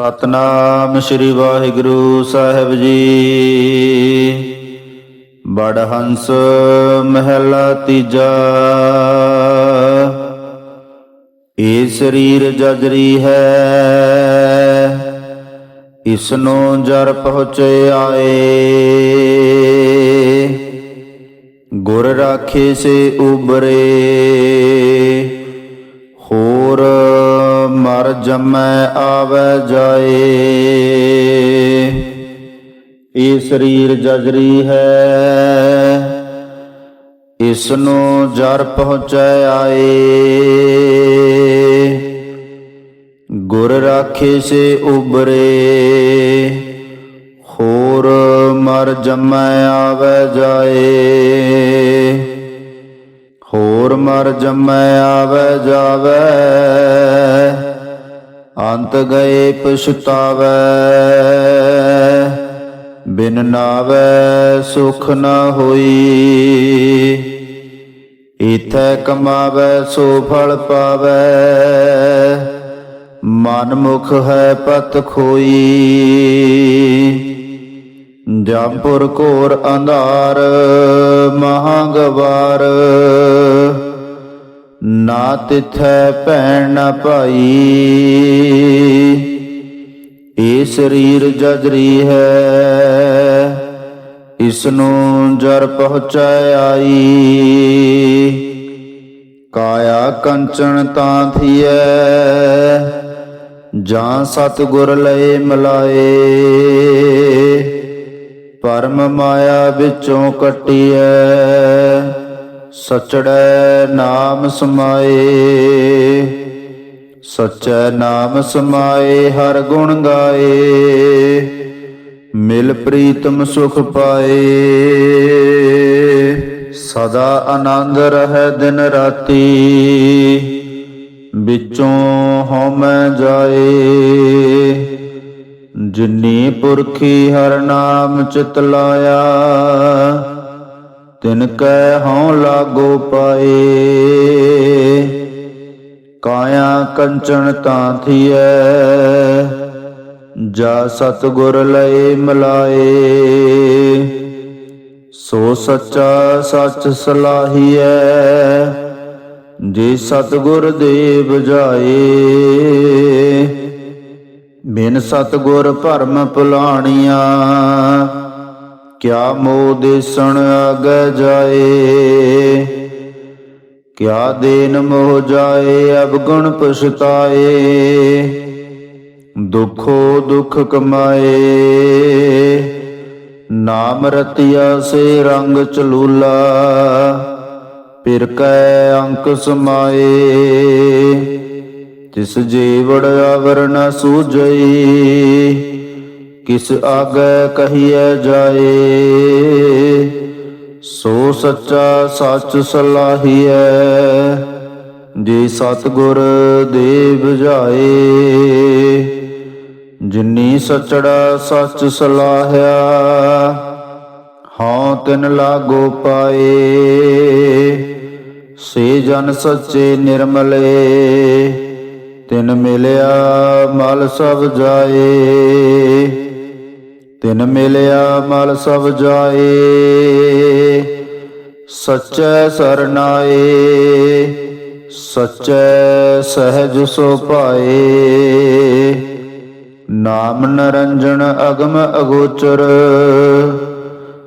ਸਤਨਾਮ ਸ੍ਰੀ ਵਾਹਿਗੁਰੂ ਸਾਹਿਬ ਜੀ। ਬੜ ਹੰਸ ਮਹਿਲਾ ਤੀਜਾ। ਇਹ ਸਰੀਰ ਜਜਰੀ ਹੈ। ਇਸ ਨੂੰ ਜਰ ਪਹੁੰਚੇ ਆਏ। ਗੁਰ ਰਾਖੇ ਸੇ ਉਬਰੇ। ਹੋਰ ਜਮੈ ਆਵੈ ਜਾਏ। ਇਹ ਸਰੀਰ ਜਜਰੀ ਹੈ ਇਸ ਨੂੰ ਜਰ ਪਹੁੰਚੈ ਆਏ। ਗੁਰ ਰਾਖੇ ਸੇ ਉਬਰੇ, ਹੋਰ ਮਰ ਜਮੈ ਆਵੈ ਜਾਏ। ਹੋਰ ਮਰ ਜਮੈ ਆਵੈ ਜਾਵੈ ਅੰਤ ਗਏ ਪਛਤਾਵੈ, ਬਿਨ ਨਾਵੈ ਸੁਖ ਨ ਹੋਈ। ਇਥੈ ਕਮਾਵੈ ਸੋ ਫਲ ਪਾਵੈ, ਮਨ ਮੁਖ ਹੈ ਪਤ ਖੋਈ। ਜਪੁਰ ਘੋਰ ਅੰਧਾਰ, ਮਹਾਗਵਾਰ ਨਾ ਤਿਥੈ ਭੈਣ ਨ ਭਾਈ। ਇਹ ਸਰੀਰ ਜਜਰੀ ਹੈ ਇਸ ਨੂੰ ਜਰ ਪਹੁੰਚਾਇ ਆਈ। ਕਾਇਆ ਕੰਚਨ ਤਾਂ ਥੀਐ, ਜਾਂ ਸਤਿਗੁਰ ਲਏ ਮਲਾਏ। ਪਰਮ ਮਾਇਆ ਵਿੱਚੋਂ ਕੱਟੀਐ ਸਚੜੈ ਨਾਮ ਸਮਾਏ। ਸਚੈ ਨਾਮ ਸਮਾਏ, ਹਰ ਗੁਣ ਗਾਏ। ਮਿਲ ਪ੍ਰੀਤਮ ਸੁਖ ਪਾਏ। ਸਦਾ ਆਨੰਦ ਰਹਿ ਦਿਨ ਰਾਤੀ। ਵਿੱਚੋਂ ਹਉਮੈ ਜਾਏ। ਜਿਨੀ ਪੁਰਖੀ ਹਰ ਨਾਮ ਚਿਤ ਲਾਇਆ। ਤਿਨ ਕੈ ਹਉ ਲਾਗੋ ਪਾਏ। ਕਾਇਆ ਕੰਚਨ ਤਾਂ ਥੀਐ, ਜਾ ਸਤਗੁਰ ਲਏ ਮਲਾਏ। ਸੋ ਸੱਚਾ ਸੱਚ ਸਲਾਹੀਐ, ਜੇ ਸਤਗੁਰ ਦੇ ਬੁਝਾਏ ਬਿਨ ਸਤਗੁਰ ਭਰਮ ਭੁਲਾਣੀਆਂ ਕਿਆ ਮੋਹ ਦੇਸਣ ਆਗੈ ਜਾਏ? ਕਿਆ ਦੇਨ ਮੋਹ ਜਾਏ ਅਬ ਗੁਣ ਪਛਤਾਏ? ਦੁਖੋ ਦੁਖ ਕਮਾਏ। ਨਾਮ ਰਤਿਆ ਸੇ ਰੰਗ ਚਲੂਲਾ ਪਿਰ ਕੈ ਅੰਕ ਸਮਾਏ। ਤਿਸ ਜੀਵੜ ਆਵਰ ਨ ਕਿਸ ਆਗੈ ਕਹੀਐ ਜਾਏ? ਸੋ ਸੱਚਾ ਸੱਚ ਸਲਾਹੀਐ, ਜੇ ਸਤਗੁਰ ਦੇ 부ਝਾਏ ਜਿਨੀ ਸਚੜਾ ਸੱਚ ਸਲਾਹਿਆ ਹਉ ਤਿਨ ਲਾਗੋ ਪਾਏ। ਸੇ ਜਨ ਸੱਚੇ ਨਿਰਮਲੇ, ਤਿਨ ਮਿਲਿਆ ਮਲ ਸਭ ਜਾਏ। ਤਿਨ ਮਿਲਿਆ ਮਲ ਸਭ ਜਾਏ, ਸਚੈ ਸਰਨਾਏ, ਸਚੈ ਸਹਿਜ ਸੋ ਪਾਏ। ਨਾਮ ਨਰੰਜਨ ਅਗਮ ਅਗੋਚਰ,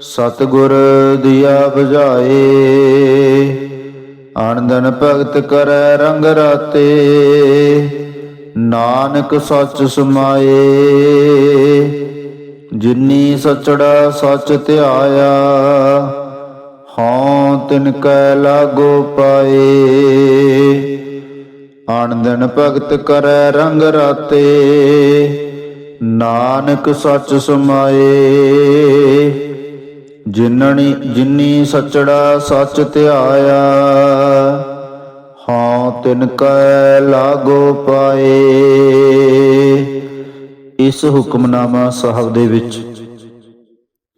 ਸਤਗੁਰ ਦਿਆ 부ਝਾਏ ਆਨੰਦਨ ਭਗਤ ਕਰੈ ਰੰਗ ਰਾਤੇ, ਨਾਨਕ ਸੱਚ ਸਮਾਏ। ਜਿਨੀ ਸਚੜਾ ਸੱਚ ਧਿਆਇਆ, ਹਉ ਤਿਨ ਕੈ ਲਾਗੋ ਪਾਏ। ਆਨੰਦਨ ਭਗਤ ਕਰੈ ਰੰਗ ਰਾਤੇ, ਨਾਨਕ ਸੱਚ ਸਮਾਏ। ਜਿਨਣੀ, ਜਿਨੀ ਸਚੜਾ ਸੱਚ ਧਿਆਇਆ, ਹਉ ਤਿਨ ਕੈ ਲਾਗੋ ਪਾਏ। ਇਸ ਹੁਕਮਨਾਮਾ ਸਾਹਿਬ ਦੇ ਵਿੱਚ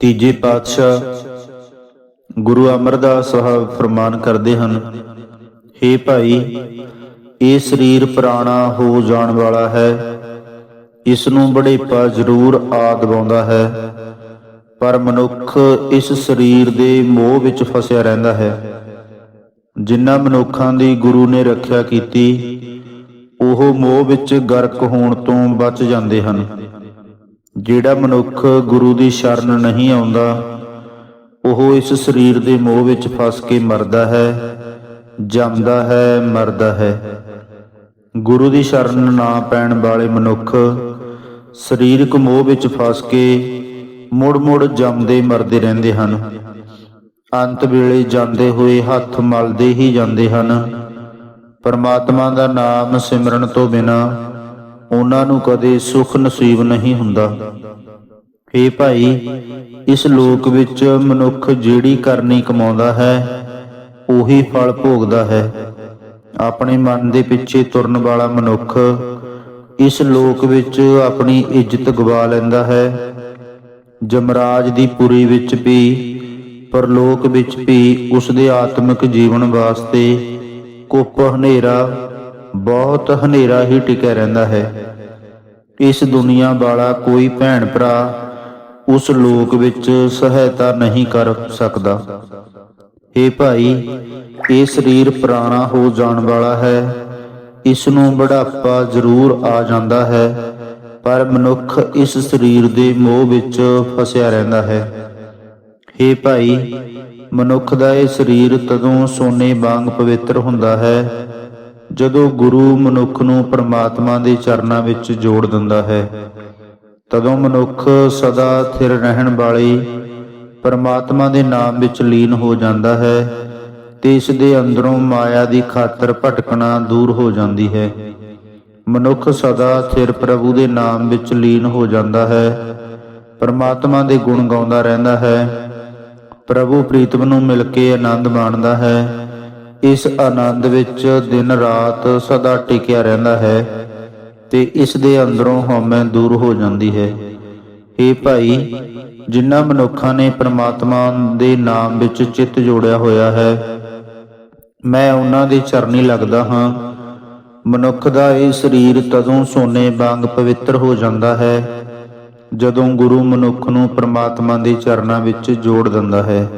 ਤੀਜੇ ਪਾਤਸ਼ਾਹ ਗੁਰੂ ਅਮਰਦਾਸ ਸਾਹਿਬ ਫਰਮਾਨ ਕਰਦੇ ਹਨ हे ਭਾਈ, ਇਹ ਸਰੀਰ ਪੁਰਾਣਾ ਹੋ ਜਾਣ ਵਾਲਾ ਹੈ। ਇਸ ਨੂੰ ਬੜੇਪਾ ਜ਼ਰੂਰ ਆ ਦਬਾਉਂਦਾ ਹੈ। ਪਰ ਮਨੁੱਖ ਇਸ ਸਰੀਰ ਦੇ ਮੋਹ ਵਿੱਚ ਫਸਿਆ ਰਹਿੰਦਾ ਹੈ। ਜਿਨ੍ਹਾਂ ਮਨੁੱਖਾਂ ਦੀ ਗੁਰੂ ਨੇ ਰੱਖਿਆ ਕੀਤੀ ਉਹ ਮੋਹ ਵਿੱਚ ਗਰਕ ਹੋਣ ਤੋਂ ਬਚ ਜਾਂਦੇ ਹਨ। ਜਿਹੜਾ ਮਨੁੱਖ ਗੁਰੂ ਦੀ ਸ਼ਰਨ ਨਹੀਂ ਆਉਂਦਾ, ਉਹ ਇਸ ਸਰੀਰ ਦੇ ਮੋਹ ਵਿੱਚ ਫਸ ਕੇ ਮਰਦਾ ਹੈ, ਜੰਮਦਾ ਹੈ, ਮਰਦਾ ਹੈ। ਗੁਰੂ ਦੀ ਸ਼ਰਨ ਨਾ ਪੈਣ ਵਾਲੇ ਮਨੁੱਖ ਸਰੀਰਕ ਮੋਹ ਵਿੱਚ ਫਸ ਕੇ ਮੁੜ-ਮੁੜ ਜੰਮਦੇ ਮਰਦੇ ਰਹਿੰਦੇ ਹਨ। ਅੰਤ ਵੇਲੇ ਜਾਂਦੇ ਹੋਏ ਹੱਥ ਮਲਦੇ ਹੀ ਜਾਂਦੇ ਹਨ। ਪਰਮਾਤਮਾ ਦਾ ਨਾਮ ਸਿਮਰਨ ਤੋਂ ਬਿਨਾ ਉਹਨਾਂ ਨੂੰ ਕਦੇ ਸੁਖ ਨਸੀਬ ਨਹੀਂ ਹੁੰਦਾ। ਏ ਭਾਈ, ਇਸ ਲੋਕ ਵਿੱਚ ਮਨੁੱਖ ਜਿਹੜੀ ਕਰਨੀ ਕਮਾਉਂਦਾ ਹੈ, ਉਹੀ ਫਲ ਭੋਗਦਾ ਹੈ। ਆਪਣੇ ਮਨ ਦੇ ਪਿੱਛੇ ਤੁਰਨ ਵਾਲਾ ਮਨੁੱਖ ਇਸ ਲੋਕ ਵਿੱਚ ਆਪਣੀ ਇੱਜ਼ਤ ਗਵਾ ਲੈਂਦਾ ਹੈ। ਜਮਰਾਜ ਦੀ ਪੁਰੀ ਵਿੱਚ ਵੀ, ਪਰਲੋਕ ਵਿੱਚ ਵੀ ਉਸ ਦੇ ਆਤਮਿਕ ਜੀਵਨ ਵਾਸਤੇ ਕੁੱਪ ਹਨੇਰਾ, ਬਹੁਤ ਹਨੇਰਾ ਹੀ ਟਿਕਿਆ ਰਹਿੰਦਾ ਹੈ। ਇਸ ਦੁਨੀਆ ਵਾਲਾ ਕੋਈ ਭੈਣ ਭਰਾ ਉਸ ਲੋਕ ਵਿੱਚ ਸਹਾਇਤਾ ਨਹੀਂ ਕਰ ਸਕਦਾ। ਏ ਭਾਈ, ਇਹ ਸਰੀਰ ਪੁਰਾਣਾ ਹੋ ਜਾਣ ਵਾਲਾ ਹੈ। ਇਸ ਨੂੰ ਬੁਢਾਪਾ ਜ਼ਰੂਰ ਆ ਜਾਂਦਾ ਹੈ, ਪਰ ਮਨੁੱਖ ਇਸ ਸਰੀਰ ਦੇ ਮੋਹ ਵਿੱਚ ਫਸਿਆ ਰਹਿੰਦਾ ਹੈ। ਏ ਭਾਈ ਮਨੁੱਖ ਦਾ ਇਹ ਸਰੀਰ ਤਦੋਂ ਸੋਨੇ ਵਾਂਗ ਪਵਿੱਤਰ ਹੁੰਦਾ ਹੈ, ਜਦੋਂ ਗੁਰੂ ਮਨੁੱਖ ਨੂੰ ਪਰਮਾਤਮਾ ਦੇ ਚਰਨਾਂ ਵਿੱਚ ਜੋੜ ਦਿੰਦਾ ਹੈ। ਤਦੋਂ ਮਨੁੱਖ ਸਦਾ ਥਿਰ ਰਹਿਣ ਵਾਲੀ ਪਰਮਾਤਮਾ ਦੇ ਨਾਮ ਵਿੱਚ ਲੀਨ ਹੋ ਜਾਂਦਾ ਹੈ ਤੇ ਇਸ ਦੇ ਅੰਦਰੋਂ ਮਾਇਆ ਦੀ ਖਾਤਰ ਭਟਕਣਾ ਦੂਰ ਹੋ ਜਾਂਦੀ ਹੈ। ਮਨੁੱਖ ਸਦਾ ਥਿਰ ਪ੍ਰਭੂ ਦੇ ਨਾਮ ਵਿੱਚ ਲੀਨ ਹੋ ਜਾਂਦਾ ਹੈ, ਪਰਮਾਤਮਾ ਦੇ ਗੁਣ ਗਾਉਂਦਾ ਰਹਿੰਦਾ ਹੈ। ਪ੍ਰਭੂ ਪ੍ਰੀਤਮ ਨੂੰ ਮਿਲ ਕੇ ਆਨੰਦ ਮਾਣਦਾ ਹੈ। ਇਸ ਆਨੰਦ ਵਿੱਚ ਦਿਨ ਰਾਤ ਸਦਾ ਟਿਕਿਆ ਰਹਿੰਦਾ ਹੈ ਤੇ ਇਸ ਦੇ ਅੰਦਰੋਂ ਹਉਮੈ ਦੂਰ ਹੋ ਜਾਂਦੀ ਹੈ। ਏ ਭਾਈ ਜਿਨ੍ਹਾਂ ਮਨੁੱਖਾਂ ਨੇ ਪ੍ਰਮਾਤਮਾ ਦੇ ਨਾਮ ਵਿੱਚ ਚਿੱਤ ਜੋੜਿਆ ਹੋਇਆ ਹੈ, ਮੈਂ ਉਹਨਾਂ ਦੇ ਚਰਨੀ ਲੱਗਦਾ ਹਾਂ। ਮਨੁੱਖ ਦਾ ਇਹ ਸਰੀਰ ਤਦੋਂ ਸੋਨੇ ਵਾਂਗ ਪਵਿੱਤਰ ਹੋ ਜਾਂਦਾ ਹੈ ਜਦੋਂ ਗੁਰੂ ਮਨੁੱਖ ਨੂੰ ਪ੍ਰਮਾਤਮਾ ਦੇ ਚਰਨਾਂ ਵਿੱਚ ਜੋੜ ਦਿੰਦਾ ਹੈ।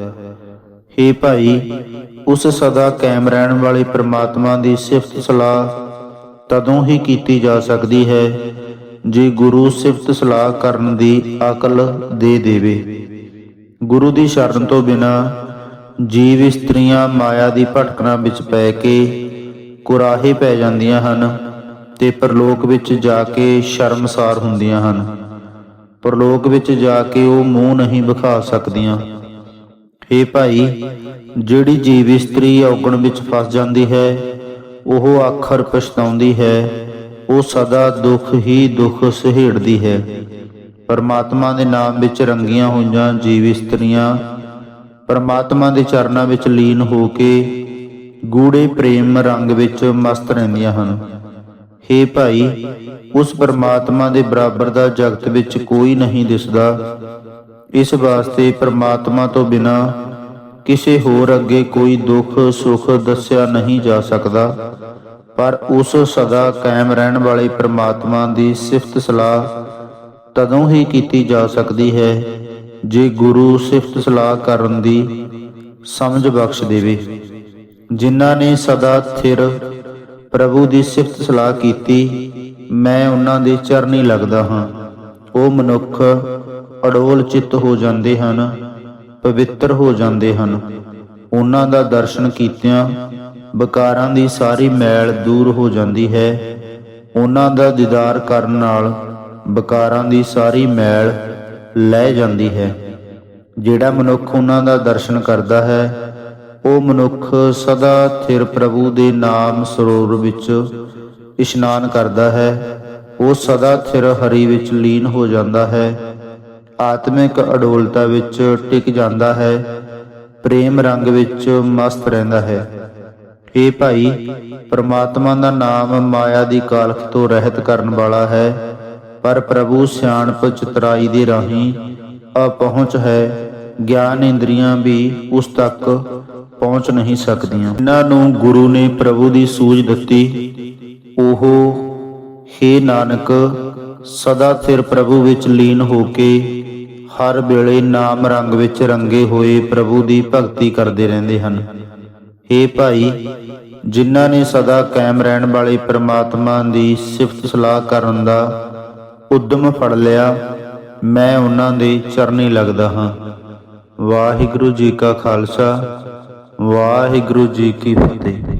ਹੇ ਭਾਈ, ਉਸ ਸਦਾ ਕਾਇਮ ਰਹਿਣ ਵਾਲੇ ਪ੍ਰਮਾਤਮਾ ਦੀ ਸਿਫਤ ਸਲਾਹ ਤਦੋਂ ਹੀ ਕੀਤੀ ਜਾ ਸਕਦੀ ਹੈ, ਜੇ ਗੁਰੂ ਸਿਫਤ ਸਲਾਹ ਕਰਨ ਦੀ ਅਕਲ ਦੇ ਦੇਵੇ। ਗੁਰੂ ਦੀ ਸ਼ਰਨ ਤੋਂ ਬਿਨਾ ਜੀਵ ਇਸਤਰੀਆਂ ਮਾਇਆ ਦੀ ਭਟਕਣਾ ਵਿੱਚ ਪੈ ਕੇ ਕੁਰਾਹੇ ਪੈ ਜਾਂਦੀਆਂ ਹਨ ਤੇ ਪਰਲੋਕ ਵਿੱਚ ਜਾ ਕੇ ਸ਼ਰਮਸਾਰ ਹੁੰਦੀਆਂ ਹਨ। ਪਰਲੋਕ ਵਿੱਚ ਜਾ ਕੇ ਉਹ ਮੂੰਹ ਨਹੀਂ ਵਿਖਾ ਸਕਦੀਆਂ। ਹੇ ਭਾਈ, ਜਿਹੜੀ ਜੀਵ ਇਸਤਰੀ ਔਗਣ ਵਿੱਚ ਫਸ ਜਾਂਦੀ ਹੈ, ਉਹ ਆਖਰ ਪਛਤਾਉਂਦੀ ਹੈ, ਉਹ ਸਦਾ ਦੁੱਖ ਹੀ ਦੁੱਖ ਸਹਿੜਦੀ ਹੈ। ਪਰਮਾਤਮਾ ਦੇ ਨਾਮ ਵਿੱਚ ਰੰਗੀਆਂ ਹੋਈਆਂ ਜੀਵ ਇਸਤਰੀਆਂ, ਪਰਮਾਤਮਾ ਦੇ ਚਰਨਾਂ ਵਿੱਚ ਲੀਨ ਹੋ ਕੇ ਗੂੜੇ ਪ੍ਰੇਮ ਰੰਗ ਵਿੱਚ ਮਸਤ ਰਹਿੰਦੀਆਂ ਹਨ। ਹੇ ਭਾਈ, ਉਸ ਪਰਮਾਤਮਾ ਦੇ ਬਰਾਬਰ ਦਾ ਜਗਤ ਵਿੱਚ ਕੋਈ ਨਹੀਂ ਦਿਸਦਾ। ਇਸ ਵਾਸਤੇ ਪਰਮਾਤਮਾ ਤੋਂ ਬਿਨਾ ਕਿਸੇ ਹੋਰ ਅੱਗੇ ਕੋਈ ਦੁੱਖ ਸੁੱਖ ਦੱਸਿਆ ਨਹੀਂ ਜਾ ਸਕਦਾ। ਪਰ ਉਸ ਸਦਾ ਕਾਇਮ ਰਹਿਣ ਵਾਲੇ ਪਰਮਾਤਮਾ ਦੀ ਸਿਫਤ ਸਲਾਹ ਤਦੋਂ ਹੀ ਕੀਤੀ ਜਾ ਸਕਦੀ ਹੈ, ਜੇ ਗੁਰੂ ਸਿਫਤ ਸਲਾਹ ਕਰਨ ਦੀ ਸਮਝ ਬਖਸ਼ ਦੇਵੇ। ਜਿਨ੍ਹਾਂ ਨੇ ਸਦਾ ਥਿਰ ਪ੍ਰਭੂ ਦੀ ਸਿਫਤ ਸਲਾਹ ਕੀਤੀ, ਮੈਂ ਉਹਨਾਂ ਦੇ ਚਰਨੀ ਲੱਗਦਾ ਹਾਂ। ਉਹ ਮਨੁੱਖ ਅਡੋਲ ਚਿੱਤ ਹੋ ਜਾਂਦੇ ਹਨ, ਪਵਿੱਤਰ ਹੋ ਜਾਂਦੇ ਹਨ। ਉਹਨਾਂ ਦਾ ਦਰਸ਼ਨ ਕੀਤਿਆਂ ਵਿਕਾਰਾਂ ਦੀ ਸਾਰੀ ਮੈਲ ਦੂਰ ਹੋ ਜਾਂਦੀ ਹੈ। ਉਹਨਾਂ ਦਾ ਦੀਦਾਰ ਕਰਨ ਨਾਲ ਵਿਕਾਰਾਂ ਦੀ ਸਾਰੀ ਮੈਲ ਲੈ ਜਾਂਦੀ ਹੈ। ਜਿਹੜਾ ਮਨੁੱਖ ਉਹਨਾਂ ਦਾ ਦਰਸ਼ਨ ਕਰਦਾ ਹੈ ਉਹ ਮਨੁੱਖ ਸਦਾ ਥਿਰ ਪ੍ਰਭੂ ਦੇ ਨਾਮ ਸਰੋਵਰ ਵਿੱਚ ਇਸ਼ਨਾਨ ਕਰਦਾ ਹੈ। ਉਹ ਸਦਾ ਥਿਰ ਹਰੀ ਵਿੱਚ ਲੀਨ ਹੋ ਜਾਂਦਾ ਹੈ। ਆਤਮਿਕ ਅਡੋਲਤਾ ਵਿੱਚ ਟਿਕ ਜਾਂਦਾ ਹੈ। ਪ੍ਰੇਮ ਰੰਗ ਵਿੱਚ ਮਸਤ ਰਹਿੰਦਾ ਹੈ। ਏ ਭਾਈ, ਪ੍ਰਮਾਤਮਾ ਦਾ ਨਾਮ ਮਾਇਆ ਦੀ ਕਾਲਖ ਤੋਂ ਰਹਿਤ ਕਰਨ ਵਾਲਾ ਹੈ। ਪਰ ਪ੍ਰਭੂ ਸਿਆਣਪ ਚਤਰਾਈ ਦੇ ਰਾਹੀਂ ਅਪਹੁੰਚ ਹੈ। ਗਿਆਨ ਇੰਦਰੀਆਂ ਵੀ ਉਸ ਤੱਕ ਪਹੁੰਚ ਨਹੀਂ ਸਕਦੀਆਂ। ਇਹਨਾਂ ਨੂੰ ਗੁਰੂ ਨੇ ਪ੍ਰਭੂ ਦੀ ਸੂਝ ਦਿੱਤੀ। ਉਹ ਹੇ ਨਾਨਕ, ਸਦਾ ਸਿਰ ਪ੍ਰਭੂ ਵਿੱਚ ਲੀਨ ਹੋ ਕੇ ਹਰ ਵੇਲੇ ਨਾਮ ਰੰਗ ਵਿੱਚ ਰੰਗੇ ਹੋਏ ਪ੍ਰਭੂ ਦੀ ਭਗਤੀ ਕਰਦੇ ਰਹਿੰਦੇ ਹਨ। ਏ ਭਾਈ, ਜਿਨ੍ਹਾਂ ਨੇ ਸਦਾ ਕਾਇਮ ਰਹਿਣ ਵਾਲੇ ਪ੍ਰਮਾਤਮਾ ਦੀ ਸਿਫਤ ਸਲਾਹ ਕਰਨ ਦਾ ਉਦਮ ਫੜ ਲਿਆ, ਮੈਂ ਉਹਨਾਂ ਦੇ ਚਰਨੀ ਲੱਗਦਾ ਹਾਂ। ਵਾਹਿਗੁਰੂ ਜੀ ਕਾ ਖਾਲਸਾ। ਵਾਹਿਗੁਰੂ ਜੀ ਕੀ ਫਤਿਹ।